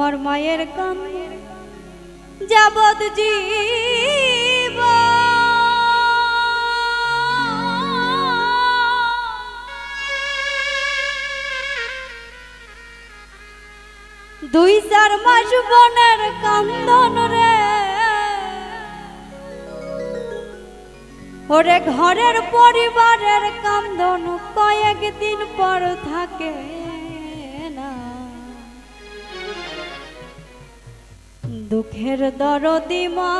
আমার মায়ের কাম যাবৎ জীব। দুই চার মাস বনের কান্দন রে। ওরে ঘরের পরিবারের কান্দন কয়েকদিন পর থাকে। দুঃখের দরদি মা,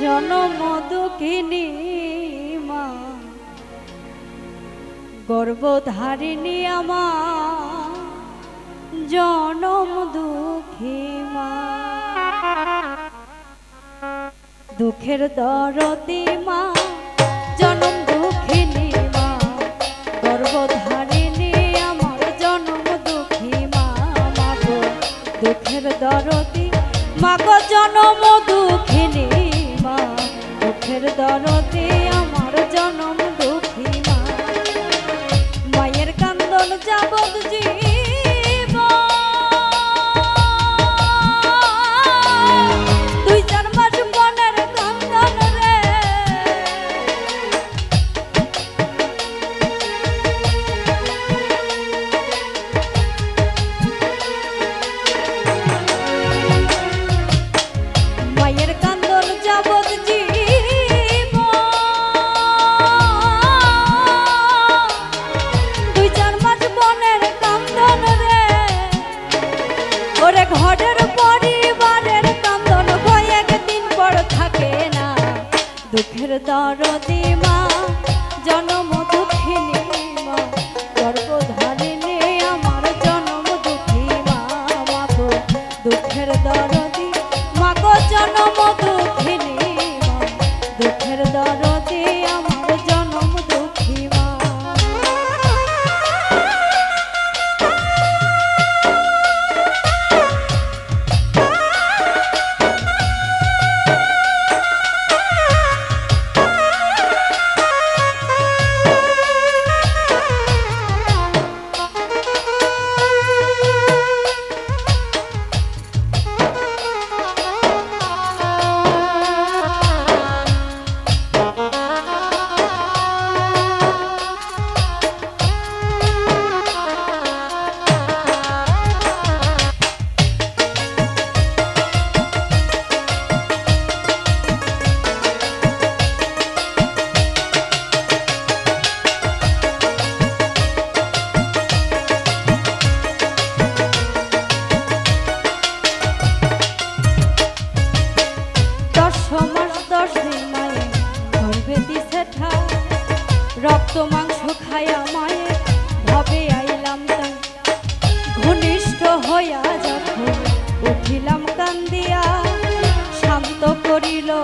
জনম দুঃখিনী মা। গর্বধারিণী আমা জনম দুঃখী মা। দুঃখের দরদি মা, জনম দুঃখিনী মা। গর্বধারী দুঃখের দরদি। মাগ জনম দুঃখিনী মা, দুঃখের দরদি, আমার জনম দুঃখী মা। মায়ের কান্দন যাবত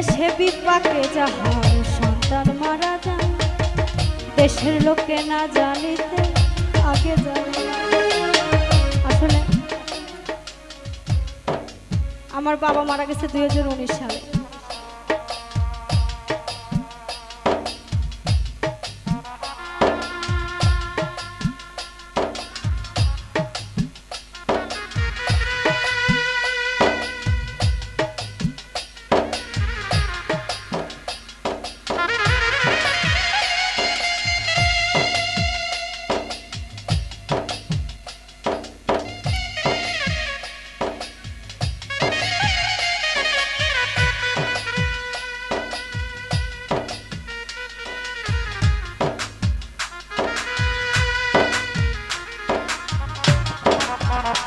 বিদেশে বিপাকে যাহার সন্তান মারা যান দেশের লোকে না জানিতে আগে জানে আসলে, আমার বাবা মারা গেছে দুই হাজার উনিশ সালে।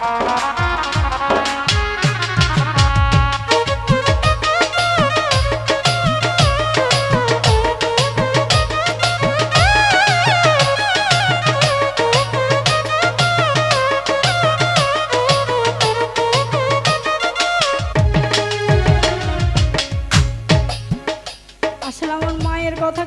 আসলে আমার মায়ের কথা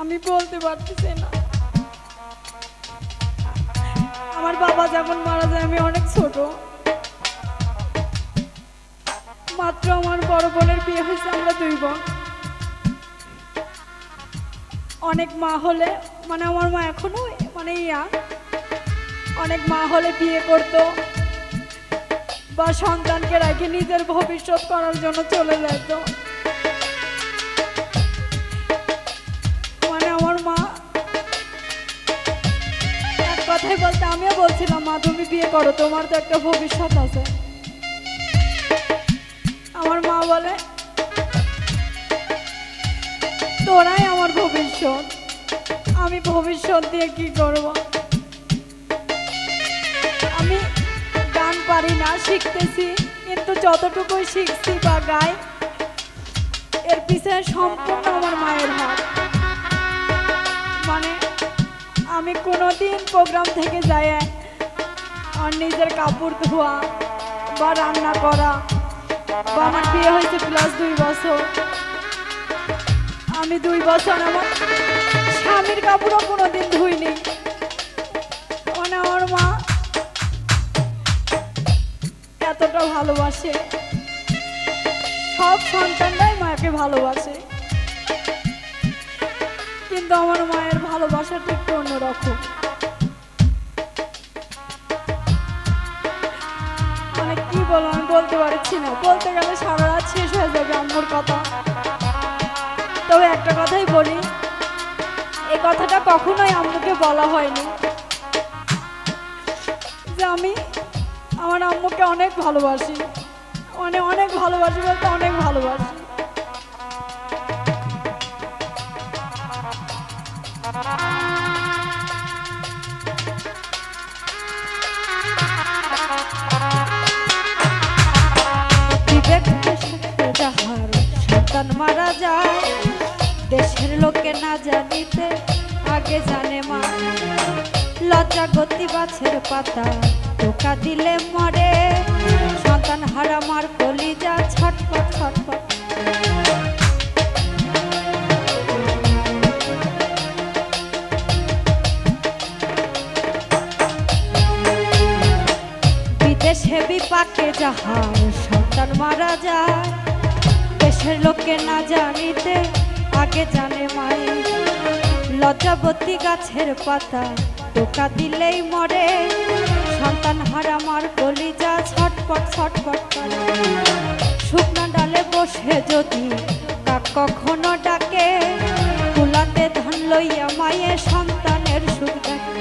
আমি বলতে পারতেছি না। আমার বাবা যখন মারা যায়, আমি অনেক ছোট। মাত্র আমার বড় বোনের বিয়ে হয়েছে, আমরা দুই বোন। অনেক মা হলে মানে আমার মা এখনও মানে ইয়া। অনেক মা হলে বিয়ে করতো বা সন্তানকে রেখে নিজের ভবিষ্যৎ করার জন্য চলে যেত। কথাই বলতে আমিও বলছিলাম, মা, তুমি বিয়ে করো, তোমার তো একটা ভবিষ্যৎ আছে। আমার মা বলে, তোরাই আমার ভবিষ্যৎ। আমি ভবিষ্যৎ দিয়ে কি করব? আমি গান পারি না, শিখতেছি, কিন্তু যতটুকুই শিখছি বা গাই, এর পিছনে সম্পূর্ণ আমার মায়ের হাত। আমি কোনোদিন প্রোগ্রাম থেকে যাই আমার নিজের কাপড় ধোয়া বা রান্না করা বা আমার বিয়ে হয়েছে প্লাস দুই বছর। আমি দুই বছর আমার স্বামীর কাপড়ও কোনোদিন ধুইনি। মানে আমার মা এতটা ভালোবাসে। সব সন্তানরাই মাকে ভালোবাসে। কিন্তু আমার মায়ের ভালোবাসাটা একটু অন্যরকম। মানে কি বলব, আমি বলতে পারছি না। বলতে গেলে সারা রাত শেষ হয়ে যাবে আম্মুর কথা। তবে একটা কথাই বলি, এই কথাটা কখনোই আম্মুকে বলা হয়নি। যে আমি আমার আম্মুকে অনেক ভালোবাসি। মানে অনেক ভালোবাসি বলতে অনেক ভালোবাসি। মারা যায় দেশের লোকে না জানিতে আগে জানে মা লজ্জা গতি বাছের পাতা টোকা দিলে মরে সন্তান হারা মার কলিজা ছটপট ছটপট বিদেশে বিপাকে যাহার সন্তান মারা যায়। দেশের লোকে না জানিতে, আগে জানে মাই। লজ্জাবতী গাছের পাতা, টোকা দিলেই মরে। সন্তান হারা মার কলিজা ছটপট ছটপট করে। শুকনা ডালে বসে যদি কাক কখনো ডাকে কুলাতে ধান লইয়া মায়ে সন্তানের সুখ দেখে।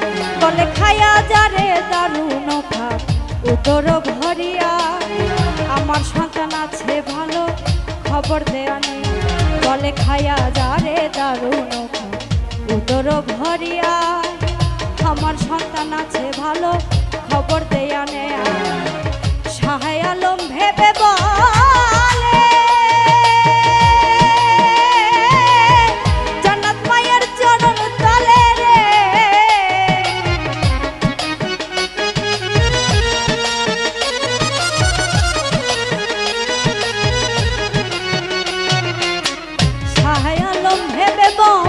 বলে, খায়া যারে দারুণ ভাত উদর ভরিয়া আমার সন্তান আছে ভালো খবর দেয়া নেই। বলে খায়া যারে দারুণ উত্তর ভরিয়া আমার সন্তান আছে ভালো খবর দেয়া নেয়া সাহায় ভেবে বলে ভেবে বলে